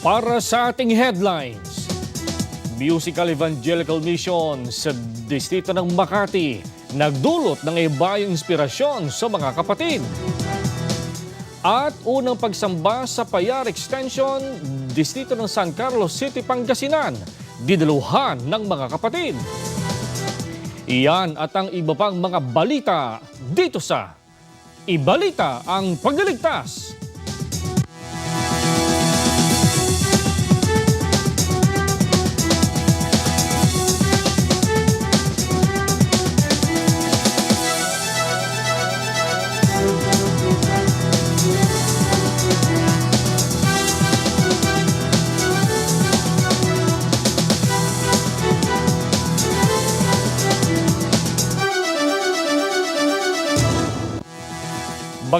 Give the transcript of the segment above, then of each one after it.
Para sa ating headlines, Musical Evangelical Mission sa distrito ng Makati nagdulot ng ibayong inspirasyon sa mga kapatid. At unang pagsamba sa Payar Extension, distrito ng San Carlos City, Pangasinan, didaluhan ng mga kapatid. Iyan at ang iba pang mga balita dito sa Ibalita ang Pagliligtas.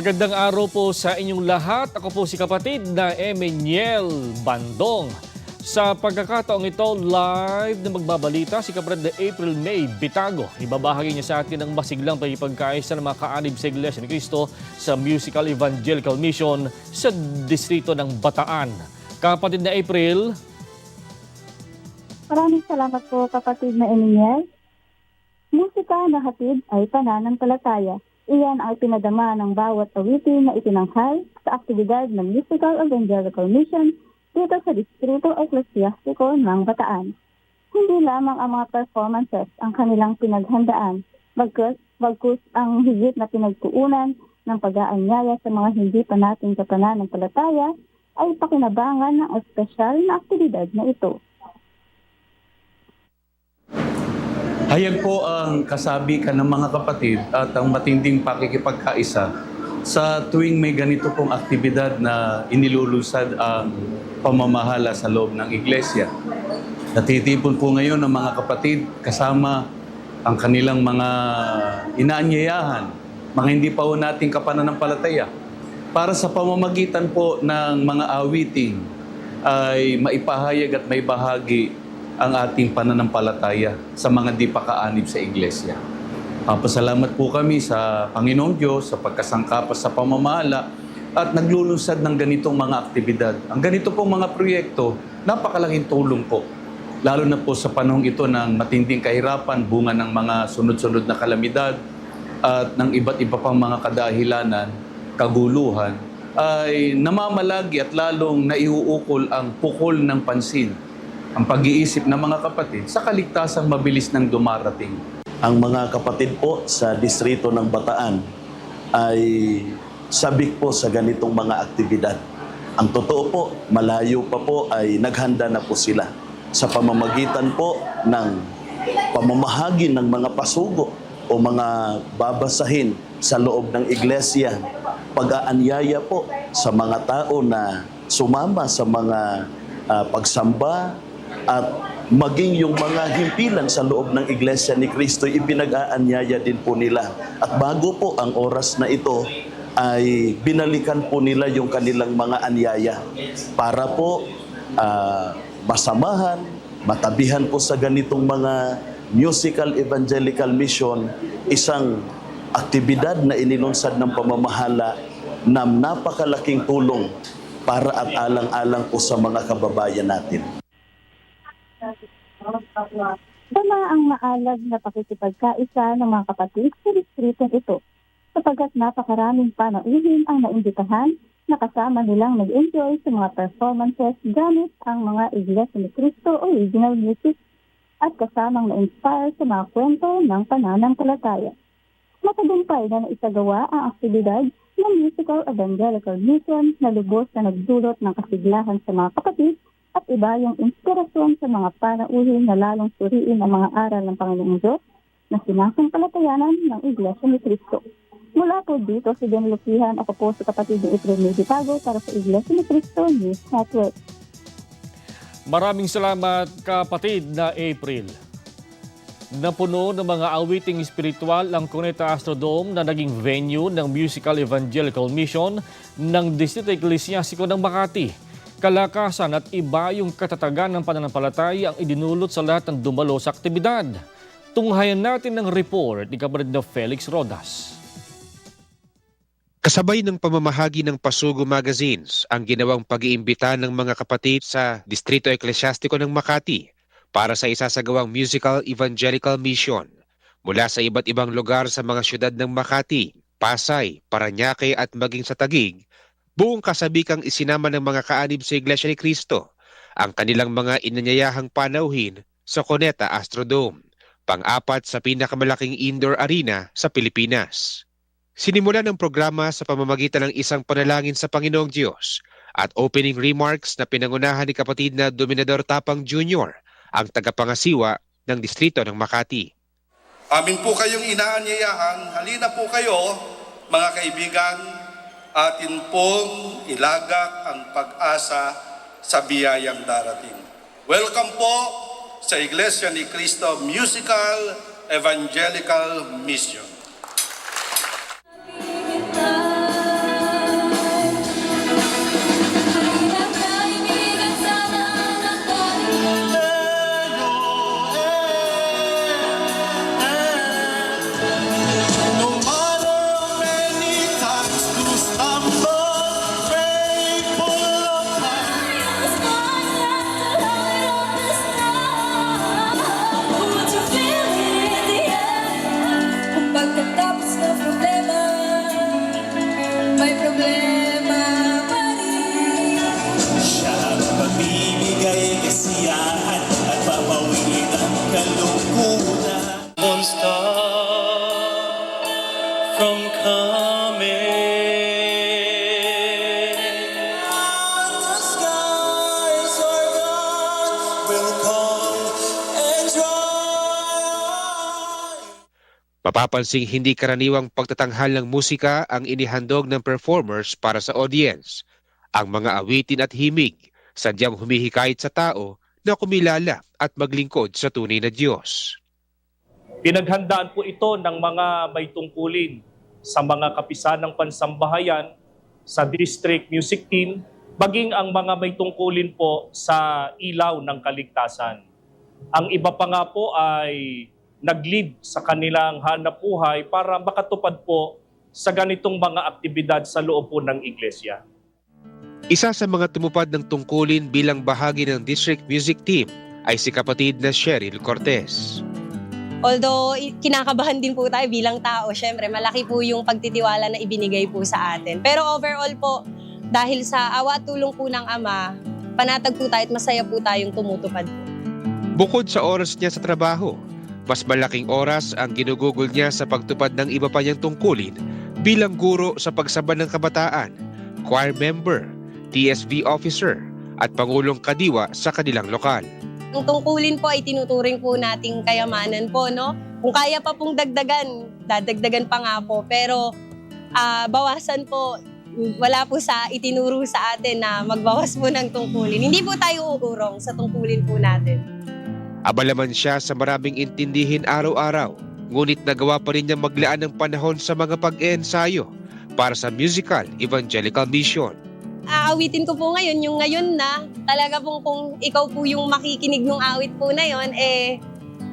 Magandang araw po sa inyong lahat. Ako po si kapatid na Emmanuel Bandong. Sa pagkakataong ito, live na magbabalita si kapatid na April May Bitago. Ibabahagi niya sa atin ang masiglang pagkipagkaisa ng mga kaanib sa Iglesia ni Cristo sa Musical Evangelical Mission sa distrito ng Bataan. Kapatid na April, Maraming salamat po kapatid na Emmanuel. Musika na hatid ay pananampalataya. Iyan ang pinadama ng bawat awitin na itinanghal sa aktibidad ng Musical Evangelical Mission dito sa Distrito Eklesiastiko ng Bataan. Hindi lamang ang mga performances ang kanilang pinaghandaan, bagkus, bagkus ang higit na pinagkuunan ng pag-aanyaya sa mga hindi pa nating kapananampalataya ay pakinabangan ng espesyal na aktibidad na ito. Hayag po ang kasabikan ng mga kapatid at ang matinding pakikipagkaisa sa tuwing may ganito pong aktibidad na inilulusad ang pamamahala sa loob ng iglesia. Natitipon po ngayon ang mga kapatid kasama ang kanilang mga inaanyayahan, mga hindi pa po nating kapananampalataya para sa pamamagitan po ng mga awiting ay maipahayag at may bahagi ang ating pananampalataya sa mga di pa kaanib sa iglesia. Papasalamat po kami sa Panginoong Diyos sa pagkasangkapas sa pamamahala at naglulunsad ng ganitong mga aktibidad. Ang ganito pong mga proyekto, napakalaking tulong po. Lalo na po sa panahong ito ng matinding kahirapan, bunga ng mga sunod-sunod na kalamidad at ng iba't iba pang mga kadahilanan, kaguluhan, ay namamalagi at lalong naiuukol ang pukol ng pansin ang pag-iisip ng mga kapatid sa kaligtasang mabilis ng dumarating. ang mga kapatid po sa distrito ng Bataan ay sabik po sa ganitong mga aktibidad. Ang totoo po, malayo pa po ay naghanda na po sila sa pamamagitan po ng pamamahagi ng mga pasugo o mga babasahin sa loob ng iglesia. Pag-aanyaya po sa mga tao na sumama sa mga ah, pagsamba at maging yung mga himpilan sa loob ng Iglesia ni Kristo, ipinag-aanyaya din po nila. At bago po ang oras na ito, ay binalikan po nila yung kanilang mga anyaya para po ah, masamahan, matabihan po sa ganitong mga musical evangelical mission, isang aktibidad na inilunsad ng pamamahala na napakalaking tulong para at alang-alang po sa mga kababayan natin. Dama ang maalag na pakikipagkaisa ng mga kapatid sa distrito ito sapagkat napakaraming panauhin ang naimbitahan na kasama nilang nag-enjoy sa mga performances gamit ang mga Iglesia ni Cristo original music at kasamang na-inspire sa mga kwento ng pananampalataya. Matagumpay na naisagawa ang aktibidad ng Musical Evangelical Mission na lubos na nagdulot ng kasiglahan sa mga kapatid at iba yung inspirasyon sa mga panauhin na lalong suriin ang mga aral ng Panginoong Diyos na sinasangkalatayanan ng Iglesia ni Cristo. Mula po dito si Ben Lupihan, ako po sa kapatid ni Efrain Meditago para sa Iglesia ni Cristo News Network. maraming salamat kapatid na April. Napuno ng mga awiting espiritual ang Cuneta Astrodome na naging venue ng Musical Evangelical Mission ng Distrito Eklesiastiko ng Makati. Kalakasan at iba yung katatagan ng pananampalataya ang idinulot sa lahat ng dumalo sa aktibidad. Tunghayan natin ng report ni Kapatid na Felix Rodas. Kasabay ng pamamahagi ng Pasugo Magazines ang ginawang pag-iimbita ng mga kapatid sa Distrito Eklesyastiko ng Makati para sa isasagawang musical evangelical mission mula sa iba't ibang lugar sa mga syudad ng Makati, Pasay, Paranaque at maging sa Tagig, buong kasabikang isinama ng mga kaanib sa Iglesia ni Cristo ang kanilang mga inanyayahang panauhin sa Coneta Astrodome, pang-apat sa pinakamalaking indoor arena sa Pilipinas. Sinimulan ng programa sa pamamagitan ng isang panalangin sa Panginoong Diyos at opening remarks na pinangunahan ni kapatid na Dominador Tapang Jr., ang tagapangasiwa ng distrito ng Makati. Amin po kayong inaanyayahan, halina po kayo, mga kaibigan, atin pong ilagak ang pag-asa sa biyayang darating. Welcome po sa Iglesia ni Cristo Musical Evangelical Mission. Mapapansing hindi karaniwang pagtatanghal ng musika ang inihandog ng performers para sa audience. Ang mga awitin at himig sadyang humihikayat sa tao na kumilala at maglingkod sa tunay na Diyos. Pinaghandaan po ito ng mga may tungkulin sa mga kapisanang pansambahayan, sa district music team, maging ang mga may tungkulin po sa ilaw ng kaligtasan. Ang iba pa nga po ay nag-lead sa kanilang hanap buhay para makatupad po sa ganitong mga aktibidad sa loob po ng iglesia. Isa sa mga tumupad ng tungkulin bilang bahagi ng district music team ay si kapatid na Cheryl Cortez. Although kinakabahan din po tayo bilang tao, syempre malaki po yung pagtitiwala na ibinigay po sa atin. Pero overall po, dahil sa awa at tulong po ng Ama, panatag po tayo at masaya po tayong tumutupad po. Bukod sa oras niya sa trabaho, mas malaking oras ang ginugugol niya sa pagtupad ng iba pa niyang tungkulin bilang guro sa pagsaba ng kabataan, choir member, TSV officer, at pangulong kadiwa sa kanilang lokal. Ang tungkulin po ay tinuturing po nating kayamanan po, no? Kung kaya pa pong dagdagan, dadagdagan pa nga po. Pero ah, bawasan po, wala po sa itinuro sa atin na magbawas po ng tungkulin. Hindi po tayo uurong sa tungkulin po natin. Abala man siya sa maraming intindihin araw-araw, ngunit nagawa pa rin niya maglaan ng panahon sa mga pag-ensayo para sa musical evangelical mission. aawitin ko po ngayon, yung ngayon na, talaga pong kung ikaw po yung makikinig ng awit po na yon, eh,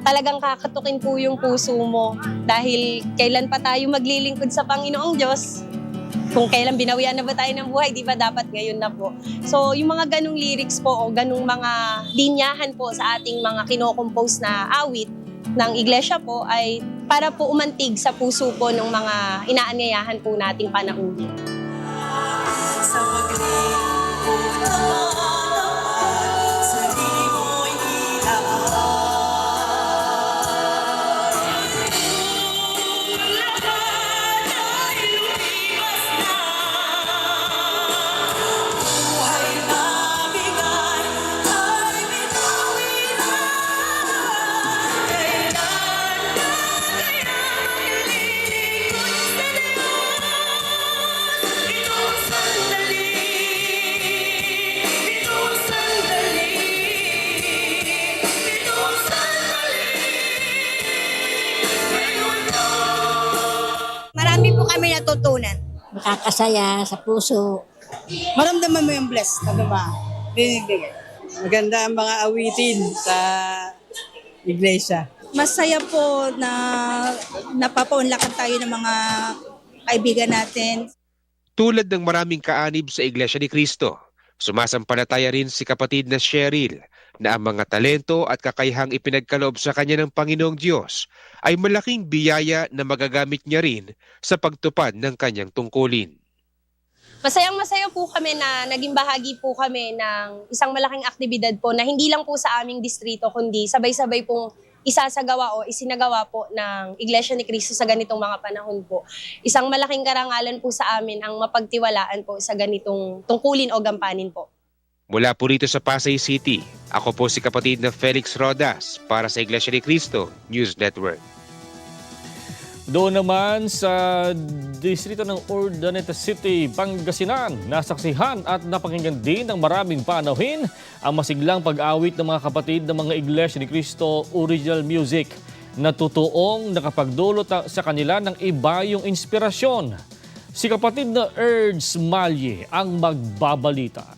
talagang kakatukin po yung puso mo. Dahil kailan pa tayo maglilingkod sa Panginoong Diyos, kung kailan binawian na ba tayo ng buhay, di ba dapat ngayon na po. So, yung mga ganong lyrics po o ganong mga linyahan po sa ating mga kinokompose na awit ng iglesia po ay para po umantig sa puso po ng mga inaanyayahan po nating panauhin. Sa paglibot nakakasaya sa puso. maramdaman mo yung blessed, ano ba? Binibigay. Maganda ang mga awitin sa iglesia. Masaya po na napapaunlakan tayo ng mga kaibigan natin. Tulad ng maraming kaanib sa Iglesia ni Cristo, sumasampalataya rin si kapatid na Cheryl na ang mga talento at kakayahang ipinagkaloob sa kanya ng Panginoong Diyos ay malaking biyaya na magagamit niya rin sa pagtupad ng kanyang tungkulin. Masayang masaya po kami na naging bahagi po kami ng isang malaking aktibidad po na hindi lang po sa aming distrito kundi sabay-sabay pong isasagawa o isinagawa po ng Iglesia ni Cristo sa ganitong mga panahon po. Isang malaking karangalan po sa amin ang mapagtiwalaan po sa ganitong tungkulin o gampanin po. Mula po rito sa Pasay City, ako po si kapatid na Felix Rodas para sa Iglesia ni Cristo News Network. Doon naman sa distrito ng Urdaneta City, Pangasinan, nasaksihan at napakinggan din ng maraming panauhin ang masiglang pag-awit ng mga kapatid ng mga Iglesia ni Cristo Original Music na totoong nakapagdulot sa kanila ng iba yung inspirasyon. Si kapatid na Erds Malye ang magbabalita.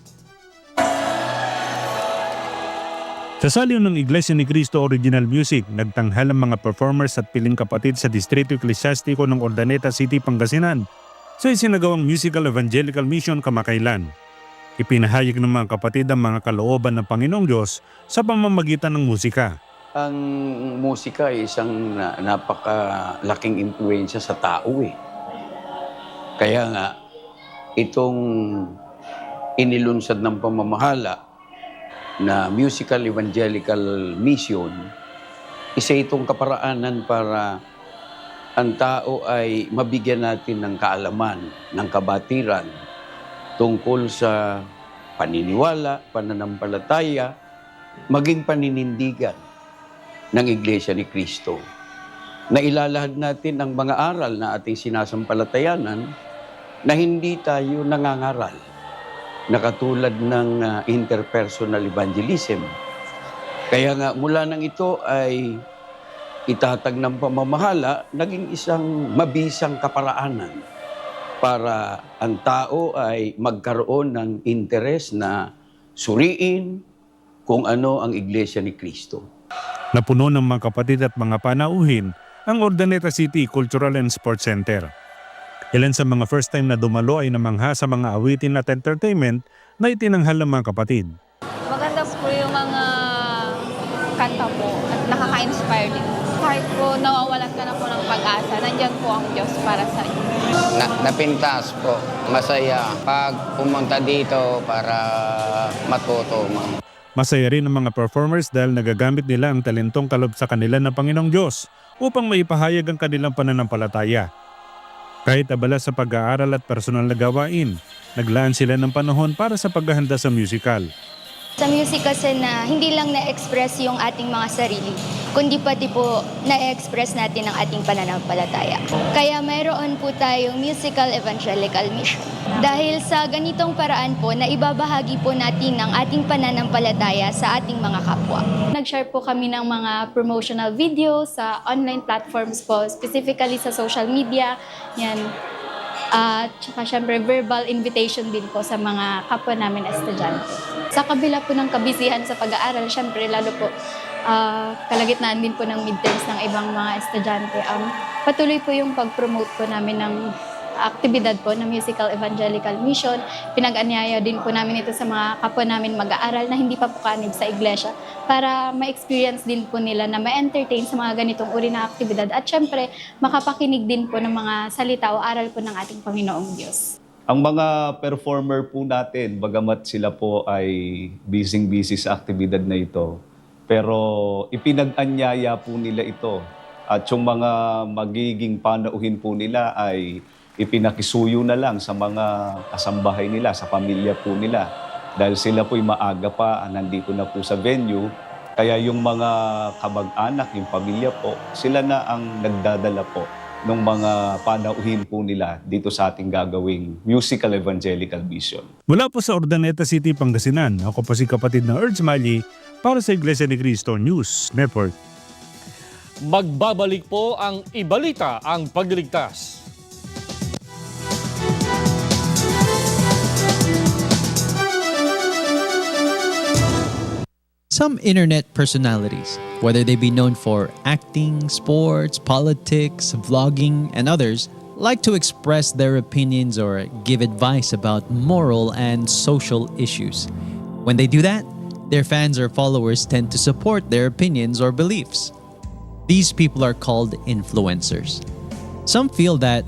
Sa saliw ng Iglesia ni Cristo Original Music, nagtanghal ang mga performers at piling kapatid sa Distrito Eklesiastiko ng Ordaneta City, Pangasinan sa isinagawang musical evangelical mission kamakailan. Ipinahayag ng mga kapatid ang mga kalooban ng Panginoong Diyos sa pamamagitan ng musika. Ang musika ay isang na- napakalaking impluensya sa tao eh. Kaya nga, itong inilunsad ng pamamahala na musical evangelical mission, isa itong kaparaanan para ang tao ay mabigyan natin ng kaalaman, ng kabatiran tungkol sa paniniwala, pananampalataya, maging paninindigan ng Iglesia ni Kristo. Na ilalahad natin ang mga aral na ating sinasampalatayanan na hindi tayo nangangaral na katulad ng ah, interpersonal evangelism. Kaya nga mula nang ito ay itatag ng pamamahala, naging isang mabisang kaparaanan para ang tao ay magkaroon ng interes na suriin kung ano ang Iglesia ni Kristo. Napuno ng mga kapatid at mga panauhin ang Ordaneta City Cultural and Sports Center. Ilan sa mga first time na dumalo ay namangha sa mga awitin at entertainment na itinanghal ng mga kapatid. Maganda po yung mga kanta po at nakaka-inspire din. Kahit po nawawalan ka na po ng pag-asa, nandyan po ang Diyos para sa inyo. Na, napintas po. Masaya pag pumunta dito para matuto. mga Masaya rin ang mga performers dahil nagagamit nila ang talentong kalob sa kanila ng Panginoong Diyos upang maipahayag ang kanilang pananampalataya. Kahit abala sa pag-aaral at personal na gawain, naglaan sila ng panahon para sa paghahanda sa musical. Sa music kasi na hindi lang na-express yung ating mga sarili, kundi pati po na-express natin ang ating pananampalataya. Kaya mayroon po tayong musical evangelical mission. Dahil sa ganitong paraan po na ibabahagi po natin ang ating pananampalataya sa ating mga kapwa. Nag-share po kami ng mga promotional videos sa online platforms po, specifically sa social media. Yan. At saka syempre verbal invitation din po sa mga kapwa namin na estudyante. Sa kabila po ng kabisihan sa pag-aaral, syempre lalo po ah, kalagitnaan din po ng midterms ng ibang mga estudyante. Um, patuloy po yung pag-promote po namin ng aktibidad po na musical evangelical mission. Pinag-anyaya din po namin ito sa mga kapwa namin mag-aaral na hindi pa po kanib sa iglesia para ma-experience din po nila na ma-entertain sa mga ganitong uri na aktibidad at syempre makapakinig din po ng mga salita o aral po ng ating Panginoong Diyos. Ang mga performer po natin, bagamat sila po ay busy-busy sa aktibidad na ito, pero ipinag-anyaya po nila ito. At yung mga magiging panauhin po nila ay ipinakisuyo na lang sa mga kasambahay nila, sa pamilya po nila. Dahil sila po'y maaga pa, nandito na po sa venue. Kaya yung mga kamag-anak, yung pamilya po, sila na ang nagdadala po ng mga panauhin po nila dito sa ating gagawing musical evangelical mission. Mula po sa Ordaneta City, Pangasinan, ako po si kapatid na Erds Mali para sa Iglesia ni Cristo News Network. Magbabalik po ang Ibalita ang Pagliligtas. Some internet personalities, whether they be known for acting, sports, politics, vlogging, and others, like to express their opinions or give advice about moral and social issues. When they do that, their fans or followers tend to support their opinions or beliefs. These people are called influencers. Some feel that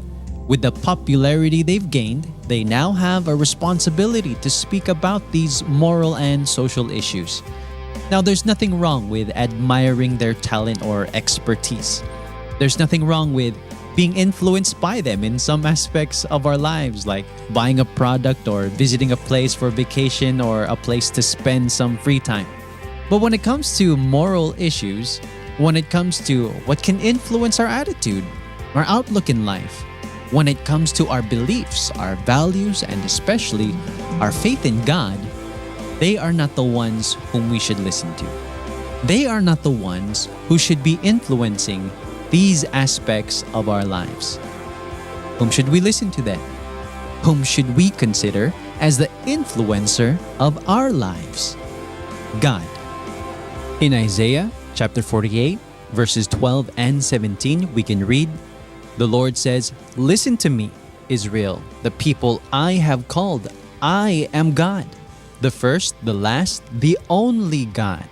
with the popularity they've gained, they now have a responsibility to speak about these moral and social issues. Now, there's nothing wrong with admiring their talent or expertise. There's nothing wrong with being influenced by them in some aspects of our lives, like buying a product or visiting a place for vacation or a place to spend some free time. But when it comes to moral issues, when it comes to what can influence our attitude, our outlook in life, when it comes to our beliefs, our values, and especially our faith in God, they are not the ones whom we should listen to. They are not the ones who should be influencing these aspects of our lives. Whom should we listen to then? Whom should we consider as the influencer of our lives? God. In Isaiah chapter 48, verses 12 and 17, we can read The Lord says, Listen to me, Israel, the people I have called. I am God, the first, the last, the only God.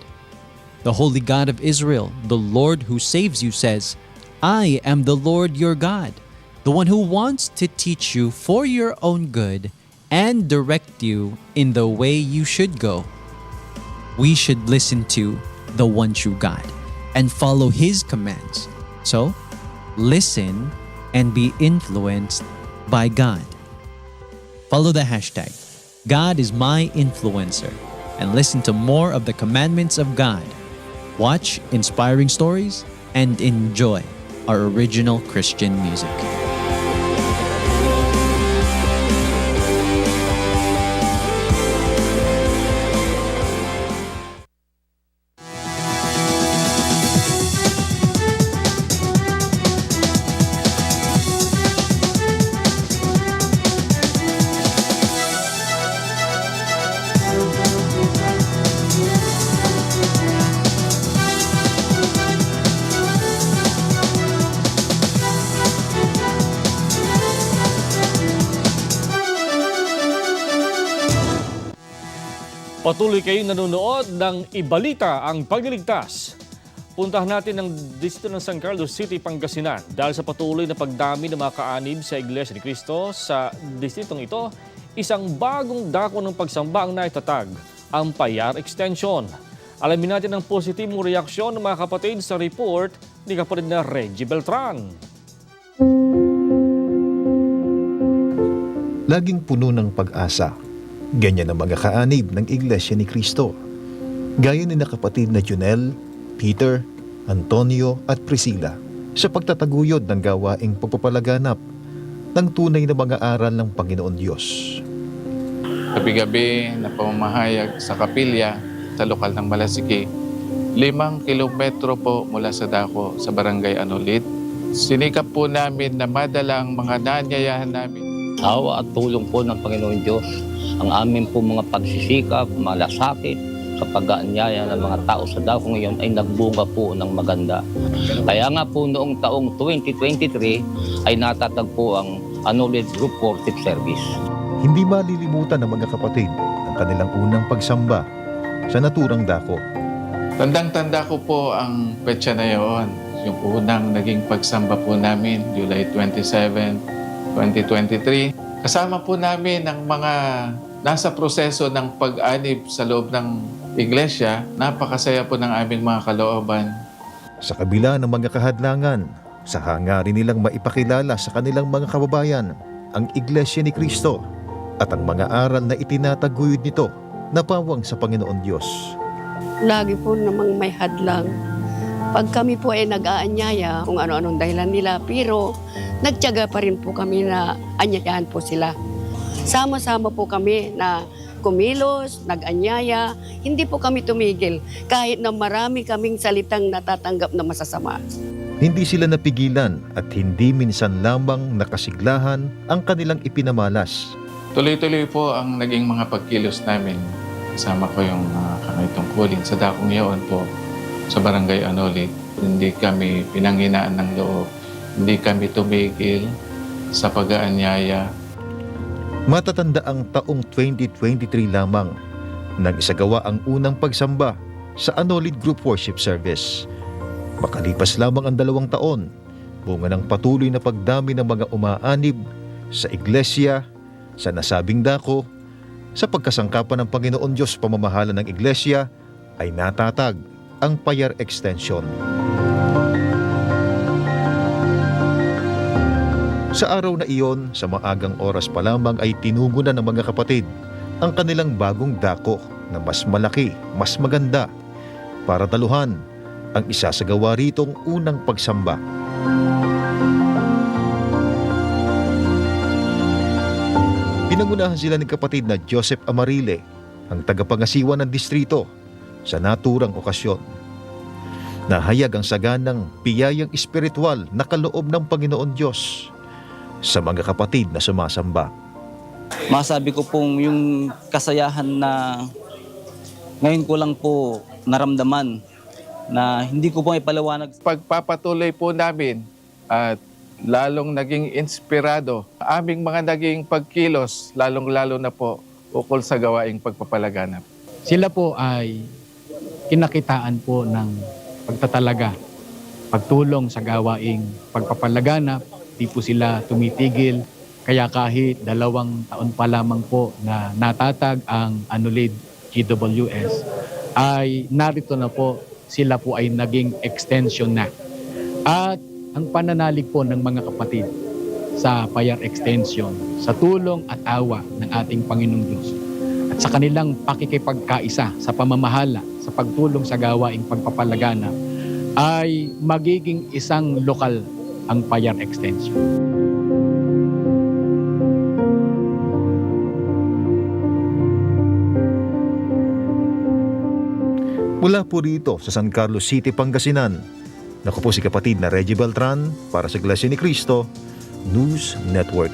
The Holy God of Israel, the Lord who saves you, says, I am the Lord your God, the one who wants to teach you for your own good and direct you in the way you should go. We should listen to the one true God and follow his commands. So, listen and be influenced by God. Follow the hashtag God is my influencer and listen to more of the commandments of God. Watch inspiring stories and enjoy our original Christian music. Patuloy kayong nanonood ng Ibalita ang Pagliligtas. Puntahan natin ang distrito ng San Carlos City, Pangasinan dahil sa patuloy na pagdami ng mga kaanib sa Iglesia ni Cristo sa distritong ito, isang bagong dako ng pagsamba ang naitatag, ang Payar Extension. Alamin natin ang positibong reaksyon ng mga kapatid sa report ni kapatid na Reggie Beltran. laging puno ng pag-asa. Ganyan ang mga kaanib ng Iglesia ni Cristo. Gaya ni na kapatid na Junel, Peter, Antonio at Priscilla sa pagtataguyod ng gawaing pagpapalaganap ng tunay na mga aral ng Panginoon Diyos. Gabi-gabi na pamamahayag sa kapilya sa lokal ng Malasiki. Limang kilometro po mula sa dako sa barangay Anolit. Sinikap po namin na madala ang mga nanyayahan namin. Awa at tulong po ng Panginoon Diyos ang amin po mga pagsisikap, malasakit sa pag-aanyaya ng mga tao sa dako ngayon ay nagbunga po ng maganda. Kaya nga po noong taong 2023 ay natatagpo ang Annulled Group Worship Service. Hindi malilimutan ng mga kapatid ang kanilang unang pagsamba sa naturang dako. Tandang-tanda ko po ang petsa na yon. Yung unang naging pagsamba po namin, July 27, 2023. Kasama po namin ang mga nasa proseso ng pag-anib sa loob ng iglesia. Napakasaya po ng aming mga kalooban. Sa kabila ng mga kahadlangan, sa hangarin nilang maipakilala sa kanilang mga kababayan ang Iglesia ni Kristo at ang mga aral na itinataguyod nito na pawang sa Panginoon Diyos. Lagi po namang may hadlang. Pag kami po ay nag-aanyaya kung ano-anong dahilan nila, pero nagtyaga pa rin po kami na anyayahan po sila. Sama-sama po kami na kumilos, nag-anyaya, hindi po kami tumigil kahit na marami kaming salitang natatanggap na masasama. Hindi sila napigilan at hindi minsan lamang nakasiglahan ang kanilang ipinamalas. Tuloy-tuloy po ang naging mga pagkilos namin. Kasama ko yung mga kamay tungkulin sa dakong yaon po sa barangay Anolit. Hindi kami pinanghinaan ng loob. Hindi kami tumigil. sa pag-aanyaya. Matatanda ang taong 2023 lamang nang isagawa ang unang pagsamba sa Anolid Group Worship Service. Makalipas lamang ang dalawang taon, bunga ng patuloy na pagdami ng mga umaanib sa iglesia, sa nasabing dako, sa pagkasangkapan ng Panginoon Diyos pamamahala ng iglesia, ay natatag ang Payar Extension. Sa araw na iyon, sa maagang oras pa lamang ay tinugo na ng mga kapatid ang kanilang bagong dako na mas malaki, mas maganda para daluhan ang isasagawa ritong unang pagsamba. Pinangunahan sila ni kapatid na Joseph Amarile, ang tagapangasiwa ng distrito, sa naturang okasyon. Nahayag ang saganang piyayang espiritual na kaloob ng Panginoon Diyos sa mga kapatid na sumasamba. Masabi ko pong yung kasayahan na ngayon ko lang po naramdaman na hindi ko po ipaliwanag. Pagpapatuloy po namin at lalong naging inspirado aming mga naging pagkilos, lalong-lalo na po ukol sa gawaing pagpapalaganap. Sila po ay kinakitaan po ng pagtatalaga, pagtulong sa gawaing pagpapalaganap, di po sila tumitigil. Kaya kahit dalawang taon pa lamang po na natatag ang Anulid GWS, ay narito na po sila po ay naging extension na. At ang pananalig po ng mga kapatid sa Payar Extension, sa tulong at awa ng ating Panginoong Diyos, at sa kanilang pakikipagkaisa sa pamamahala, sa pagtulong sa gawaing pagpapalagana, ay magiging isang lokal ang Payar Extension. Mula po rito sa San Carlos City, Pangasinan, naku po si kapatid na Reggie Beltran para sa Iglesia ni Cristo News Network.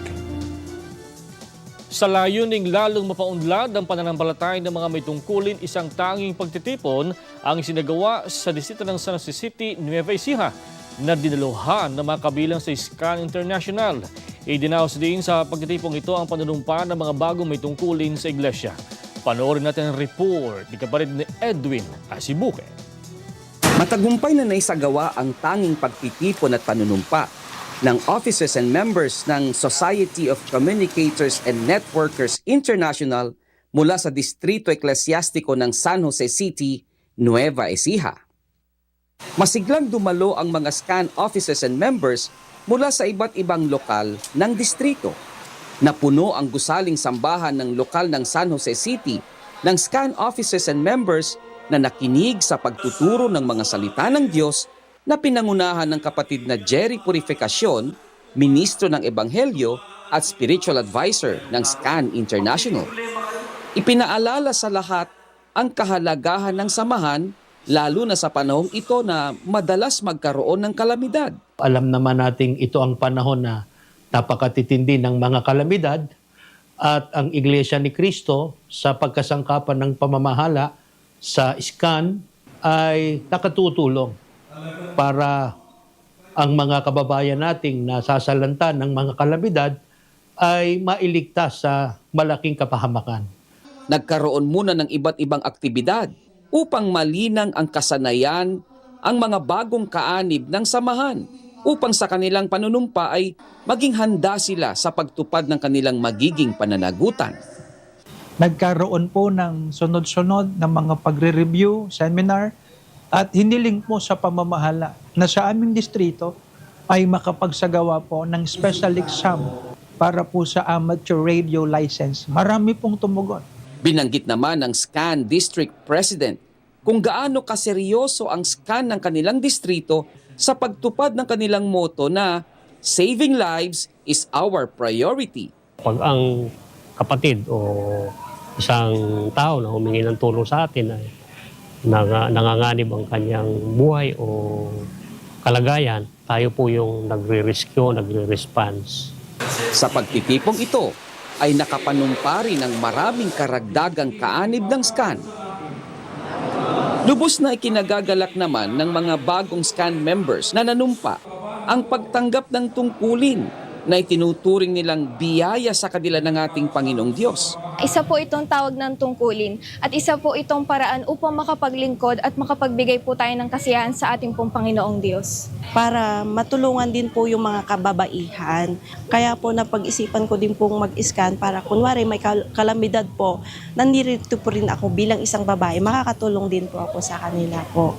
Sa layuning lalong mapaunlad ang pananampalatay ng mga may tungkulin, isang tanging pagtitipon ang sinagawa sa distrito ng San Jose City, Nueva Ecija na dinaluhan ng mga kabilang sa SCAN International. Idinaos din sa pagtitipong ito ang panunumpa ng mga bagong may tungkulin sa iglesia. Panoorin natin ang report ni kapatid ni Edwin Asibuke. Matagumpay na naisagawa ang tanging pagtitipon at panunumpa ng officers and members ng Society of Communicators and Networkers International mula sa Distrito Eklesyastiko ng San Jose City, Nueva Ecija. Masiglang dumalo ang mga SCAN officers and members mula sa iba't ibang lokal ng distrito. Napuno ang gusaling sambahan ng lokal ng San Jose City ng SCAN officers and members na nakinig sa pagtuturo ng mga salita ng Diyos na pinangunahan ng kapatid na Jerry Purificacion, ministro ng Ebanghelyo at spiritual advisor ng SCAN International. Ipinaalala sa lahat ang kahalagahan ng samahan lalo na sa panahong ito na madalas magkaroon ng kalamidad. Alam naman nating ito ang panahon na napakatitindi ng mga kalamidad at ang Iglesia ni Kristo sa pagkasangkapan ng pamamahala sa SCAN ay nakatutulong para ang mga kababayan nating nasasalanta ng mga kalamidad ay mailigtas sa malaking kapahamakan. Nagkaroon muna ng iba't ibang aktibidad upang malinang ang kasanayan ang mga bagong kaanib ng samahan upang sa kanilang panunumpa ay maging handa sila sa pagtupad ng kanilang magiging pananagutan. Nagkaroon po ng sunod-sunod ng mga pagre-review, seminar, at hiniling po sa pamamahala na sa aming distrito ay makapagsagawa po ng special exam para po sa amateur radio license. Marami pong tumugon. Binanggit naman ng SCAN District President kung gaano kaseryoso ang SCAN ng kanilang distrito sa pagtupad ng kanilang moto na Saving lives is our priority. Pag ang kapatid o isang tao na humingi ng tulong sa atin ay nang, nanganganib ang kanyang buhay o kalagayan, tayo po yung nagre-rescue, nagre-response. Sa pagtitipong ito ay nakapanumpa rin ng maraming karagdagang kaanib ng SCAN. Lubos na ikinagagalak naman ng mga bagong SCAN members na nanumpa ang pagtanggap ng tungkulin na itinuturing nilang biyaya sa kanila ng ating Panginoong Diyos. Isa po itong tawag ng tungkulin at isa po itong paraan upang makapaglingkod at makapagbigay po tayo ng kasiyahan sa ating pong Panginoong Diyos. para matulungan din po yung mga kababaihan. Kaya po napag-isipan ko din pong mag-scan para kunwari may kal- kalamidad po, nandito po rin ako bilang isang babae, makakatulong din po ako sa kanila po.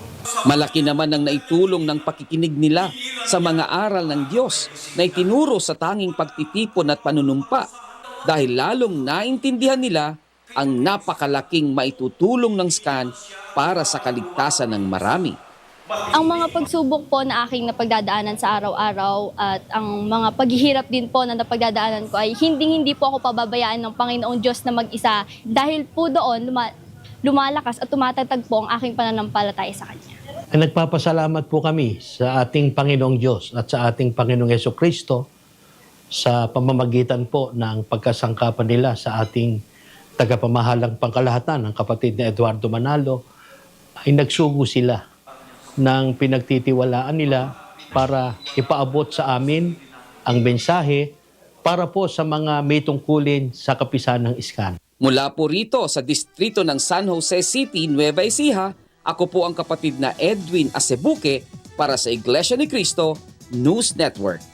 Malaki naman ang naitulong ng pakikinig nila sa mga aral ng Diyos na itinuro sa tanging pagtitipon at panunumpa dahil lalong naintindihan nila ang napakalaking maitutulong ng scan para sa kaligtasan ng marami. Ang mga pagsubok po na aking napagdadaanan sa araw-araw at ang mga paghihirap din po na napagdadaanan ko ay hindi-hindi po ako pababayaan ng Panginoong Diyos na mag-isa dahil po doon luma- lumalakas at tumatatag po ang aking pananampalataya sa Kanya. Nagpapasalamat po kami sa ating Panginoong Diyos at sa ating Panginoong Yeso Kristo sa pamamagitan po ng pagkasangkapan nila sa ating tagapamahalang pangkalahatan ng kapatid ni Eduardo Manalo ay nagsugo sila ng pinagtitiwalaan nila para ipaabot sa amin ang mensahe para po sa mga may tungkulin sa kapisan ng iskan. Mula po rito sa distrito ng San Jose City, Nueva Ecija, ako po ang kapatid na Edwin Acebuque para sa Iglesia ni Cristo News Network.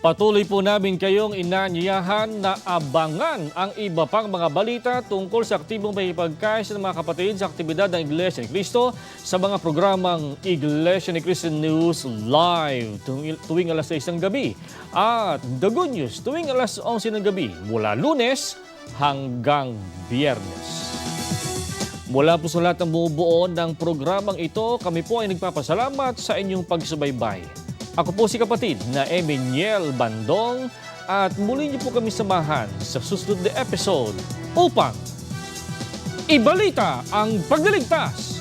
Patuloy po namin kayong inanyayahan na abangan ang iba pang mga balita tungkol sa aktibong may pagkaisa ng mga kapatid sa aktibidad ng Iglesia ni Cristo sa mga programang Iglesia ni Cristo News Live tuwing alas 6 ng gabi at The Good News tuwing alas 11 ng gabi mula lunes hanggang biyernes. Mula po sa lahat ng bumubuo ng programang ito, kami po ay nagpapasalamat sa inyong pagsubaybay. Ako po si kapatid na Emmanuel Bandong at muli niyo po kami samahan sa susunod na episode upang ibalita ang pagliligtas